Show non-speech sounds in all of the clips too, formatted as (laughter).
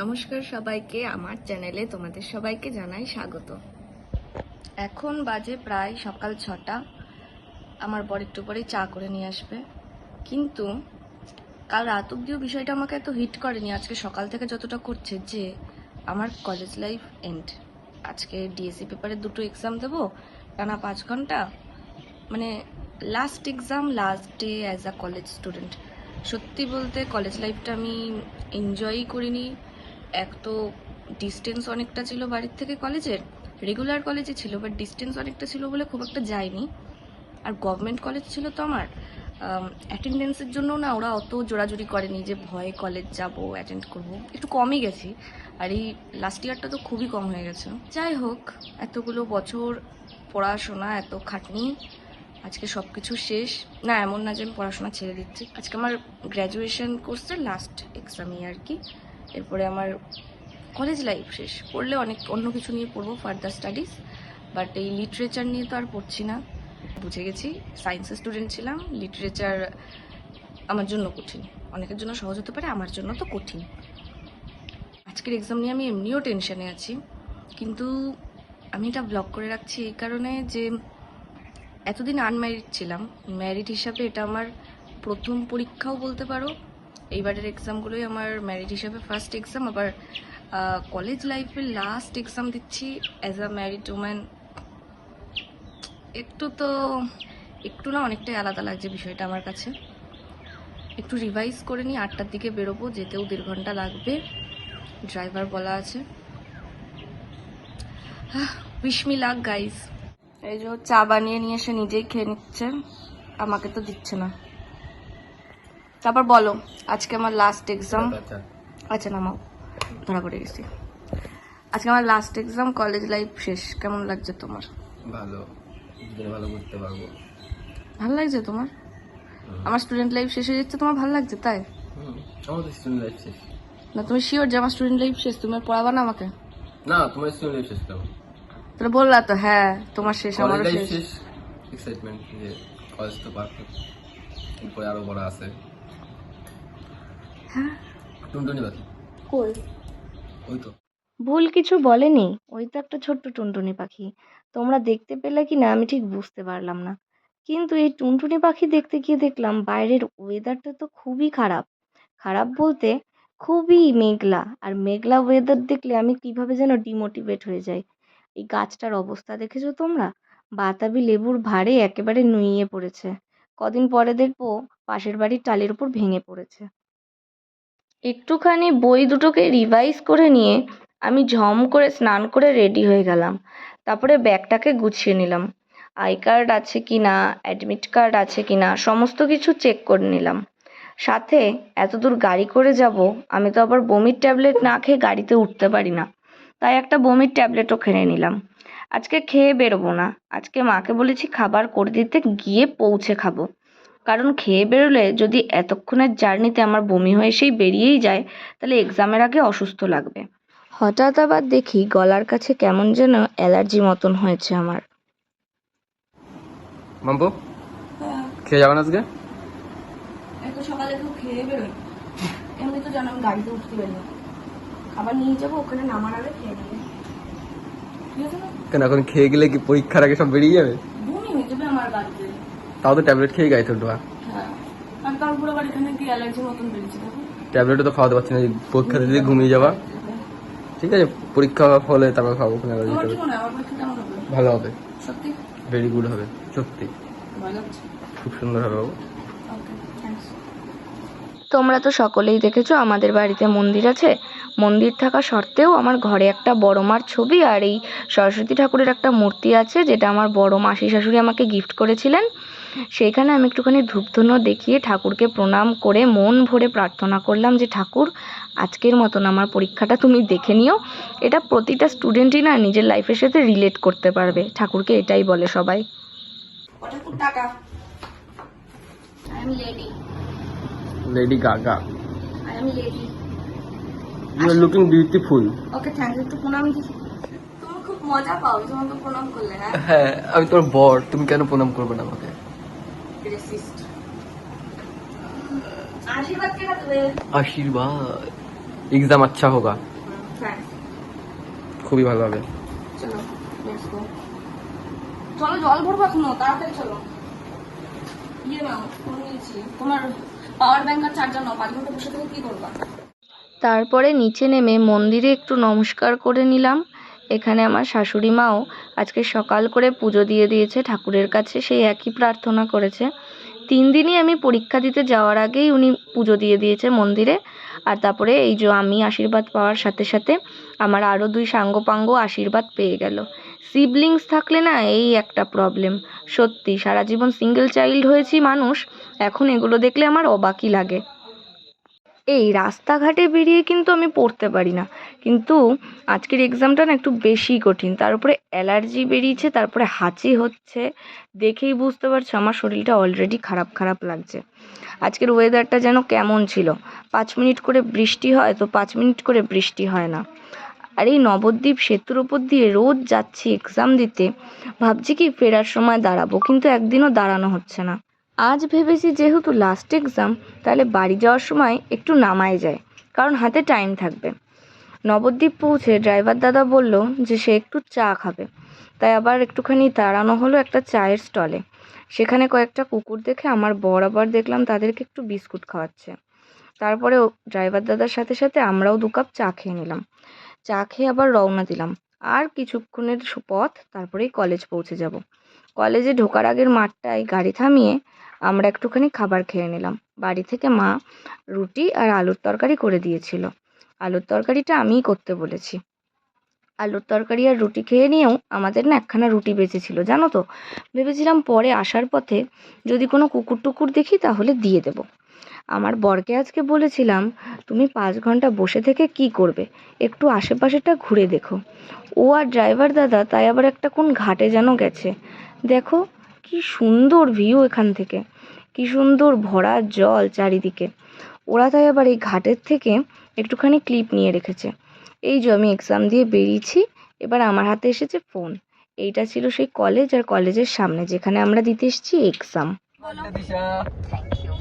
নমস্কার সবাইকে, আমার চ্যানেলে তোমাদের সবাইকে জানাই স্বাগত। এখন বাজে প্রায় সকাল ছটা। আমার বর একটু পরেই চা করে নিয়ে আসবে। কিন্তু কাল রাত অব্দিও বিষয়টা আমাকে এত হিট করেনি, আজকে সকাল থেকে যতটা করছে যে আমার কলেজ লাইফ এন্ড আজকে ডিএসসি পেপারে দুটো এক্সাম দেবো, টানা পাঁচ ঘণ্টা। মানে last exam last day as a college student সত্যি বলতে কলেজ লাইফটা আমি এনজয়ই করিনি। এক তো ডিস্টেন্স অনেকটা ছিল বাড়ির থেকে কলেজের রেগুলার কলেজে ছিল বাট ডিস্টেন্স অনেকটা ছিল বলে খুব একটা যায়নি। আর গভর্নমেন্ট কলেজ ছিল তো আমার অ্যাটেন্ডেন্সের জন্য না ওরা অত জোরাজুরি করেনি যে ভয়ে কলেজ যাব অ্যাটেন্ড করব। একটু কমই গেছি, আর এই লাস্ট ইয়ারটা তো খুবই কম হয়ে গেছে। যাই হোক, এতগুলো বছর পড়াশোনা, এত খাটনি, আজকে সব কিছু শেষ। না, এমন না যে আমি পড়াশোনা ছেড়ে দিচ্ছি। আজকে আমার গ্র্যাজুয়েশন কোর্সের লাস্ট এক্সামই আর কি। এরপরে আমার কলেজ লাইফ শেষ। পড়লে অনেক, অন্য কিছু নিয়ে পড়ব ফার্দার স্টাডিজ বাট এই লিটারেচার নিয়ে তো আর পড়ছি না। বুঝে গেছি সায়েন্সের স্টুডেন্ট ছিলাম লিটারেচার আমার জন্য কঠিন। অনেকের জন্য সহজ হতে পারে, আমার জন্য তো কঠিন। আজকের এক্সাম নিয়ে আমি এমনিও টেনশনে আছি, কিন্তু আমি এটা ব্লক করে রাখছি এই কারণে যে এতদিন আনম্যারিড ছিলাম। ম্যারিড হিসাবে এটা আমার প্রথম পরীক্ষাও বলতে পারো এইবারের এক্সামগুলোই আমার ম্যারিড হিসাবে ফার্স্ট এক্সাম আবার কলেজ লাইফের লাস্ট এক্সাম দিচ্ছি অ্যাজ আ ম্যারিড ওম্যান একটু তো, একটু না অনেকটাই আলাদা লাগছে বিষয়টা আমার কাছে। একটু রিভাইজ করে নিই আটটার দিকে বেরোবো, যেতেও দেড় ঘণ্টা লাগবে। ড্রাইভার বলা আছে। বিশমি লাখ গাইস এই যে চা বানিয়ে নিয়ে এসে নিজেই খেয়ে নিচ্ছে। আমাকে তো দিচ্ছে না। তারপর বলো আজকে আমার লাস্ট এক্সাম আচ্ছা। আচ্ছা নামাও। ধরা পড়ে গেছি। আজকে আমার লাস্ট এক্সাম কলেজ লাইফ শেষ। কেমন লাগছে তোমার? ভালো। ভালো করতে পারব। ভালো লাগছে তোমার? আমার স্টুডেন্ট লাইফ শেষ হয়ে যাচ্ছে তোমার ভালো লাগছে তাই? হুম আমাদের স্টুডেন্ট লাইফ শেষ। না তুমি শিওর যে আমার স্টুডেন্ট লাইফ শেষ? তুমি পড়াবা না আমাকে? না তোমার স্টুডেন্ট লাইফ শেষ কেমন তাহলে বললা তো হ্যাঁ তোমার শেষ আমারও শেষ। এক্সাইটমেন্ট যে কলেজ তো পারফেক্ট এরপরে আরও বড় আছে। হ্যাঁ। টুনটুনি বাকি কই? ওই তো। ভুল কিছু বলেনি? ওই তো একটা ছোট্ট টুনটুনি পাখি। তোমরা দেখতে পেলে কি না আমি ঠিক বুঝতে পারলাম না। কিন্তু এই টুনটুনি পাখি দেখতে গিয়ে দেখলাম বাইরের ওয়েদারটা তো খুবই খারাপ। খারাপ বলতে খুবই মেঘলা। আর মেঘলা ওয়েদার দেখলে আমি কীভাবে যেন ডিমোটিভেট হয়ে যাই। এই গাছটার অবস্থা দেখেছ তোমরা? বাতাবি লেবুর ভারে একেবারে নুইয়ে পড়েছে। কদিন পরে দেখব পাশের বাড়ির টালির উপর ভেঙে পড়েছে। একটুখানি বই দুটোকে রিভাইজ করে নিয়ে আমি ঝম করে স্নান করে রেডি হয়ে গেলাম। তারপরে ব্যাগটাকে গুছিয়ে নিলাম। আই কার্ড আছে কি না অ্যাডমিট কার্ড আছে কি না সমস্ত কিছু চেক করে নিলাম। সাথে এত দূর গাড়ি করে যাব, আমি তো আবার বমির ট্যাবলেট না খেয়ে গাড়িতে উঠতে পারি না। তাই একটা বমির ট্যাবলেটও খেয়ে নিলাম। আজকে খেয়ে বেরোবো না। আজকে মাকে বলেছি খাবার করে দিতে গিয়ে পৌঁছে খাব। কারণ খেয়ে বেরোলে যদি এতক্ষণের জার্নিতে আমার বমি হয়ে সেই বেরিয়েই যায় তাহলে এক্সামের আগে অসুস্থ লাগবে। হঠাৎ আবার দেখি গলার কাছে কেমন যেন অ্যালার্জি মতন হয়েছে আমার। মাম্পু? খেয়ে যাবেন আজকে? এত সকালে কেউ খেয়ে বেরোয় এমনি তো জানো আমি গাড়িতে উঠতে পারি না। খাবার নিয়ে যাব ওখানে নামার আগে খেয়ে নেবে কেন এখন খেয়ে গেলে কি পরীক্ষার আগে সব বেরিয়ে যাবে? বমি হয়ে যাবে আমার গাড়িতে। তাও তো ট্যাবলেট খেয়ে হ্যাঁ। বেরিয়েছে দেখো। ট্যাবলেটও তো খাওয়াতে পারছি না পরীক্ষা দিতে ঘুমিয়ে যাওয়া। ঠিক আছে পরীক্ষা হলে তারপর খাব ভালো হবে। সত্যি? ভেরি গুড হবে সত্যি। ভালো খুব সুন্দর হবে বাবু। তোমরা তো সকলেই দেখেছ আমাদের বাড়িতে মন্দির আছে। মন্দির থাকা সত্ত্বেও আমার ঘরে একটা বড় মার ছবি আর এই সরস্বতী ঠাকুরের একটা মূর্তি আছে যেটা আমার বড় মাসি শাশুড়ি আমাকে গিফট করেছিলেন। সেইখানে আমি একটুখানি ধূপধুনো দেখিয়ে ঠাকুরকে প্রণাম করে মন ভরে প্রার্থনা করলাম যে ঠাকুর আজকের মতন আমার পরীক্ষাটা তুমি দেখে নিও। এটা প্রতিটা স্টুডেন্টই না নিজের লাইফের সাথে রিলেট করতে পারবে। ঠাকুরকে এটাই বলে সবাই। ঠাকুর টাকা I am lady Lady Gaga I am lady you are looking beautiful okay thank you একটু প্রণাম দিই তুমি খুব মজা পাও তোমাকে প্রণাম করলে হ্যাঁ? হ্যাঁ আমি তোর বর তুমি কেন প্রণাম করবে না আমাকে? রেসিস্ট আশীর্বাদ কে রাখবে আশীর্বাদ एग्जाम अच्छा होगा হ্যাঁ খুবই ভালো হবে চলো লেটস গো চলো জল ভরবো এখনো তাড়াতাড়ি চলো ইয়ে নাও ফোন নিয়েছি তোমার পাওয়ার ব্যাংক আর চার্জার নাও পাঁচ ঘন্টা বসে থেকে কি করবা তারপরে নিচে নেমে মন্দিরে একটু নমস্কার করে নিলাম এখানে আমার শাশুড়ি মাও আজকে সকাল করে পুজো দিয়ে দিয়েছে, ঠাকুরের কাছে সেই একই প্রার্থনা করেছে। তিন দিনই আমি পরীক্ষা দিতে যাওয়ার আগেই উনি পুজো দিয়ে দিয়েছে মন্দিরে। আর তারপরে এই যে আমি আশীর্বাদ পাওয়ার সাথে সাথে আমার আরও দুই সাঙ্গপাঙ্গ আশীর্বাদ পেয়ে গেল। সিবলিংস থাকলে না এই একটা প্রবলেম সত্যি, সারা জীবন সিঙ্গেল চাইল্ড হয়েছি মানুষ, এখন এগুলো দেখলে আমার অবাকই লাগে। এই রাস্তাঘাটে বেরিয়ে কিন্তু আমি পড়তে পারি না। কিন্তু আজকের এক্সামটা না একটু বেশি কঠিন। তার উপরে অ্যালার্জি বেরিয়েছে তারপরে হাঁচি হচ্ছে। দেখেই বুঝতে পারছ, আমার শরীরটা অলরেডি খারাপ খারাপ লাগছে। আজকের ওয়েদারটা যেন কেমন ছিল। পাঁচ মিনিট করে বৃষ্টি হয়, তো পাঁচ মিনিট করে বৃষ্টি হয় না। আর এই নবদ্বীপ সেতুর ওপর দিয়ে রোজ যাচ্ছি এক্সাম দিতে। ভাবছি কি ফেরার সময় দাঁড়াবো, কিন্তু একদিনও দাঁড়ানো হচ্ছে না। আজ ভেবেছি যেহেতু লাস্ট এক্সাম তাহলে বাড়ি যাওয়ার সময় একটু নামায় যায়, কারণ হাতে টাইম থাকবে। নবদ্বীপ পৌঁছে ড্রাইভার দাদা বলল যে সে একটু চা খাবে। তাই আবার একটুখানি দাঁড়ানো হলো একটা চায়ের স্টলে সেখানে কয়েকটা কুকুর দেখে আমার বর আবার দেখলাম তাদেরকে একটু বিস্কুট খাওয়াচ্ছে। তারপরে ড্রাইভার দাদার সাথে সাথে আমরাও দু কাপ চা খেয়ে নিলাম। চা খেয়ে আবার রওনা দিলাম। আর কিছুক্ষণের পথ তারপরেই কলেজ পৌঁছে যাব। কলেজে ঢোকার আগের মাঠটায় গাড়ি থামিয়ে আমরা একটুখানি খাবার খেয়ে নিলাম। বাড়ি থেকে মা রুটি আর আলুর তরকারি করে দিয়েছিল। আলুর তরকারিটা আমিই করতে বলেছি। আলুর তরকারি আর রুটি খেয়ে নিয়েও আমাদের না একখানা রুটি বেঁচেছিল, জানো তো? ভেবেছিলাম পরে আসার পথে যদি কোনো কুকুর টুকুর দেখি তাহলে দিয়ে দেব। আমার বরকে আজকে বলেছিলাম, তুমি পাঁচ ঘণ্টা বসে থেকে কি করবে? একটু আশেপাশেটা ঘুরে দেখো। ও আর ড্রাইভার দাদা, তাই আবার একটা কোন ঘাটে যেন গেছে? দেখো, কি সুন্দর ভিউ এখান থেকে। কি সুন্দর ভরা জল চারিদিকে। ওরা তাই আবার এই ঘাটের থেকে একটুখানি ক্লিপ নিয়ে রেখেছে। এই যে আমি এক্সাম দিয়ে বেরিয়েছি, এবার আমার হাতে এসেছে ফোন এইটা ছিল সেই কলেজ আর কলেজের সামনে, যেখানে আমরা দিতে এসেছি এক্সাম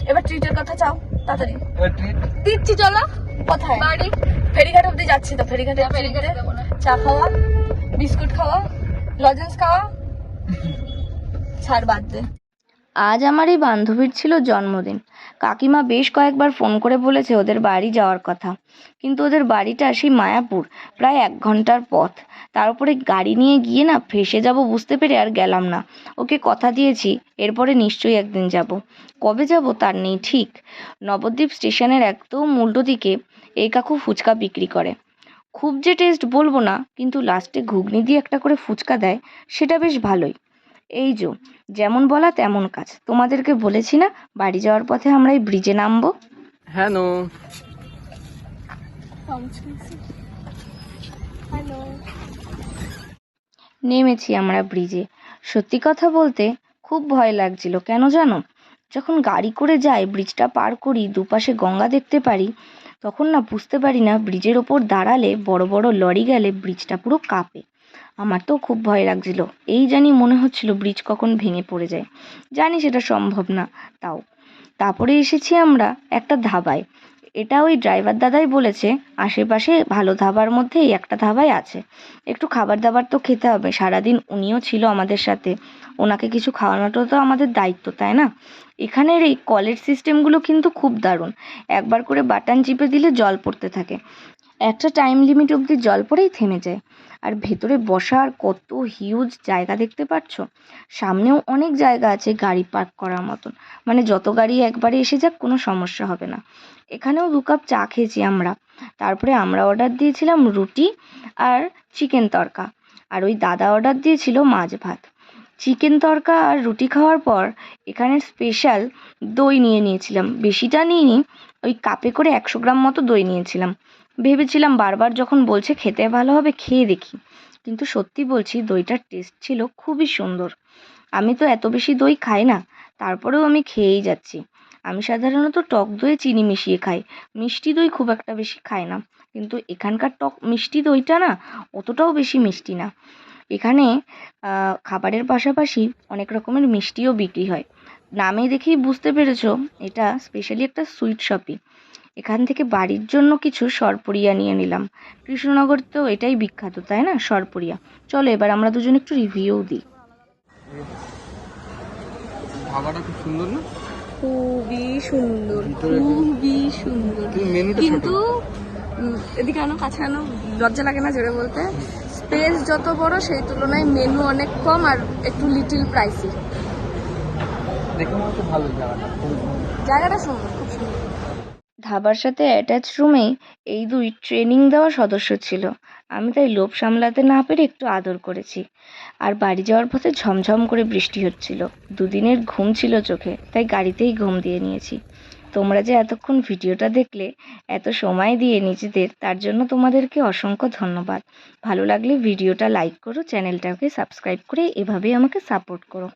এবার ট্রিটের কথা চাও? তাড়াতাড়ি। দিচ্ছি চলো কোথায়? বাড়ি। ফেরিঘাট অব্দি যাচ্ছি তো ফেরিঘাটে ফেরিঘাটে চা খাওয়া? বিস্কুট খাওয়া? লজেন্স খাওয়া? (laughs) ছাড় বাদ দে। আজ আমার এই বান্ধবীর ছিল জন্মদিন। কাকিমা বেশ কয়েকবার ফোন করে বলেছে ওদের বাড়ি যাওয়ার কথা। কিন্তু ওদের বাড়িটা সেই মায়াপুর, প্রায় এক ঘণ্টার পথ। তার উপরে গাড়ি নিয়ে গিয়ে না ফেসে যাব বুঝতে পেরে আর গেলাম না। ওকে কথা দিয়েছি, এরপরে নিশ্চয়ই একদিন যাব। কবে যাব তার নেই ঠিক। নবদ্বীপ স্টেশনের একদম উল্টো দিকে এই কাকু ফুচকা বিক্রি করে। খুব যে টেস্ট বলব না, কিন্তু লাস্টে ঘুগনি দিয়ে একটা করে ফুচকা দেয়, সেটা বেশ ভালোই। এই যো যেমন বলা তেমন কাজ। তোমাদেরকে বলেছি না বাড়ি যাওয়ার পথে আমরা এই ব্রিজে নামবো? है नो নেমেছি আমরা ব্রিজে। সত্যি কথা বলতে খুব ভয় লাগছিল কেন জানো? যখন গাড়ি করে যাই ব্রিজটা পার করি দুপাশে গঙ্গা দেখতে পারি তখন না বুঝতে পারি না ব্রিজের ওপর দাঁড়ালে বড় বড় লরি গেলে ব্রিজটা পুরো কাঁপে। আমার তো খুব ভয় লাগছিল। এই জানি মনে হচ্ছিল ব্রিজ কখন ভেঙে পড়ে যায়। জানি সেটা সম্ভব না, তাও। তারপরে এসেছি আমরা একটা ধাবায়। এটা ওই ড্রাইভার দাদাই বলেছে, আশেপাশে ভালো ধাবার মধ্যে এই একটা ধাবাই আছে। একটু খাবার দাবার তো খেতে হবে, সারাদিন উনিও ছিল আমাদের সাথে। ওনাকে কিছু খাওয়ানোটাও তো আমাদের দায়িত্ব, তাই না? এখানের এই কলের সিস্টেমগুলো কিন্তু খুব দারুণ। একবার করে বাটন চিপে দিলে জল পড়তে থাকে। একটা টাইম লিমিট অবধি জল পড়েই থেমে যায়। আর ভেতরে বসার কত হিউজ জায়গা দেখতে পাচ্ছ? সামনেও অনেক জায়গা আছে গাড়ি পার্ক করার মতন। মানে যত গাড়ি একবারে এসে যাক, কোনো সমস্যা হবে না। এখানেও দু কাপ চা খেয়েছি আমরা। তারপরে আমরা অর্ডার দিয়েছিলাম রুটি আর চিকেন তরকা। আর ওই দাদা অর্ডার দিয়েছিল মাছ ভাত। চিকেন তরকা আর রুটি খাওয়ার পর এখানের স্পেশাল দই নিয়ে নিয়েছিলাম। বেশিটা নিইনি, ওই কাপে করে একশো গ্রাম মতো দই নিয়েছিলাম। ভেবেছিলাম বারবার যখন বলছে খেতে ভালো হবে, খেয়ে দেখি। কিন্তু সত্যি বলছি, দইটার টেস্ট ছিল খুবই সুন্দর। আমি তো এত বেশি দই খাই না, তারপরেও আমি খেয়েই যাচ্ছি। আমি সাধারণত টক দইয়ে চিনি মিশিয়ে খাই। মিষ্টি দই খুব একটা বেশি খাই না। কিন্তু এখানকার টক মিষ্টি দইটা না, অতটাও বেশি মিষ্টি না। এখানে খাবারের পাশাপাশি অনেক রকমের মিষ্টিও বিক্রি হয়। নামে দেখেই বুঝতে পেরেছ, এটা স্পেশালি একটা সুইট শপই এখান থেকে বাড়ির জন্য কিছু সরপুরিয়া নিয়ে নিলাম। কৃষ্ণনগর তো এটাই বিখ্যাত তাই না? সরপুরিয়া চলো এবার আমরা দুজন একটু রিভিউ দিই। ধাবাটা খুব সুন্দর না? খুবই সুন্দর খুবই সুন্দর। কিন্তু কিন্তু এদিকে কাছে আনো লজ্জা লাগে না জোরে বলতে? স্পেস যত বড় সেই তুলনায় মেনু অনেক কম আর একটু লিটিল প্রাইসি জায়গাটা সুন্দর। ধাবার সাথে অ্যাটাচ রুমেই এই দুই ট্রেনিং দেওয়া সদস্য ছিল। আমি তাই লোভ সামলাতে না পেরে একটু আদর করেছি। আর বাড়ি যাওয়ার পথে ঝমঝম করে বৃষ্টি হচ্ছিল। দুদিনের ঘুম ছিল চোখে, তাই গাড়িতেই ঘুম দিয়ে নিয়েছি। তোমরা যে এতক্ষণ ভিডিওটা দেখলে, এত সময় দিয়ে নিজেদের, তার জন্য তোমাদেরকে অসংখ্য ধন্যবাদ। ভালো লাগলে ভিডিওটা লাইক করো, চ্যানেলটাকে সাবস্ক্রাইব করে এভাবেই আমাকে সাপোর্ট করো।